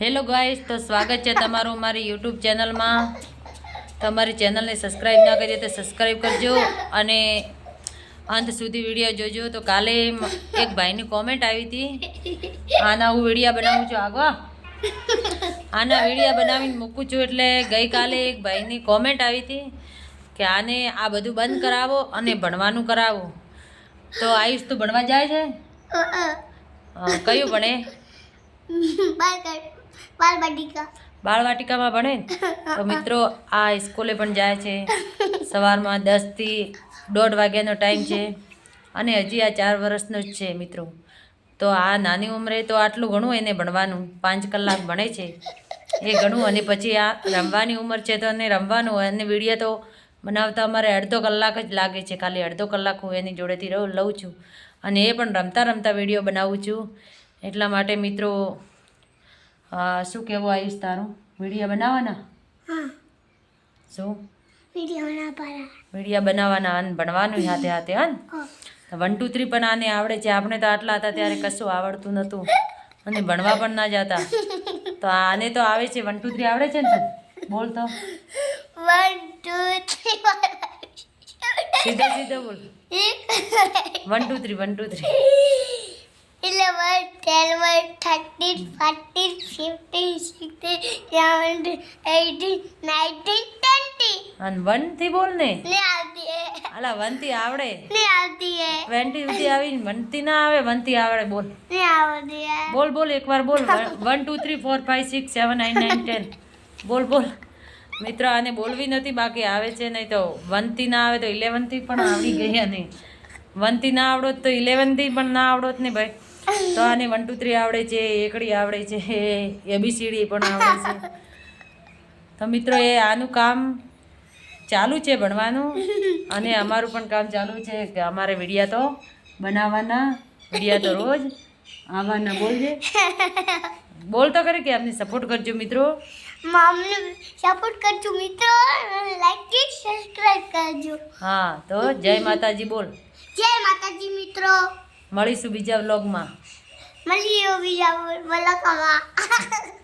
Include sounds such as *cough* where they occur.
Hello guys તો સ્વાગત છે તમારું મારી યુટ્યુબ ચેનલમાં તમારી ચેનલને સબસ્ક્રાઈબ ના કરીએ તો સબસ્ક્રાઈબ કરજો અને અંત સુધી વીડિયો જોજો. તો કાલે એક ભાઈની કોમેન્ટ આવી હતી. આના હું વિડીયા બનાવું છું. આગવા. આના વિડીયા બનાવીને મૂકું છું. એટલે ગઈકાલે એક ભાઈની કોમેન્ટ આવી હતી કે આને આ બધું બંધ કરાવો અને ભણવાનું કરાવો. તો આયુષ તું ભણવા જાય છે? કયું ભણે? બાળવાટિકામાં ભણે? તો મિત્રો, આ સ્કૂલે પણ જાય છે. સવારમાં દસથી દોઢ વાગ્યાનો ટાઈમ છે અને હજી આ ચાર વર્ષનો જ છે મિત્રો. તો આ નાની ઉંમરે તો આટલું ઘણું એને ભણવાનું, પાંચ કલાક ભણે છે. એ ઘણું અને પછી આ રમવાની ઉંમર છે તો એને રમવાનું અને વીડિયો તો બનાવતા અમારે અડધો કલાક જ લાગે છે. ખાલી અડધો કલાક હું એની જોડેથી રહું, લઉં છું. અને એ પણ રમતા રમતા વીડિયો બનાવું છું. એટલા માટે મિત્રો શું કહેવું આવીશ તારું? વીડિયો બનાવવાના? શું? વિડીયા બનાવવાના. અન ભણવાનું હાથે હાથે હા. વન ટુ થ્રી પણ આને આવડે છે. આપણે તો આટલા હતા ત્યારે કશું આવડતું નહોતું. અને ભણવા પણ ના જતા. તો આને તો આવે છે. વન ટુ થ્રી આવડે છે ને બોલ તો. સીધો સીધો બોલ. One two three one two three level twelve thirteen fourteen fifteen sixteen seventeen eighteen nineteen twenty અને વનથી બોલ ને. આવતી અલા વનથી આવડે. ને આવતી હે. ટ્વેન્ટી સુધી આવીને વનથી ના આવે વનથી આવડે બોલ. ને આવતી હે. બોલ બોલ એકવાર બોલ. One two three four five six seven nine nine ten બોલ બોલ. મિત્ર આને બોલવી નથી બાકી આવે છે નહીં તો વનથી ના આવે તો ઇલેવનથી પણ આવી ગયા નહીં. વનથી ના આવડોત તો ઇલેવનથી પણ ના આવડોત ને ભાઈ. તો આને વન ટુ થ્રી આવડે છે એકડી આવડે છે એબીસીડી પણ આવડે છે. તો મિત્રો એ આનું કામ ચાલુ છે ભણવાનું અને અમારું પણ કામ ચાલુ છે કે અમારે વિડીયા તો બનાવવાના વિડીયા તો રોજ આવવાના બોલજે બોલ તો કરે કે અમને સપોર્ટ કરજો મિત્રો. મમ્મી સપોર્ટ કરજો મિત્રો લાઈક સબસ્ક્રાઇબ કરજો. હા તો જય માતાજી બોલ. જય માતાજી મિત્રો. મળીશું બીજા વ્લોગમાં. મળીએ બીજા વલકમાં *laughs*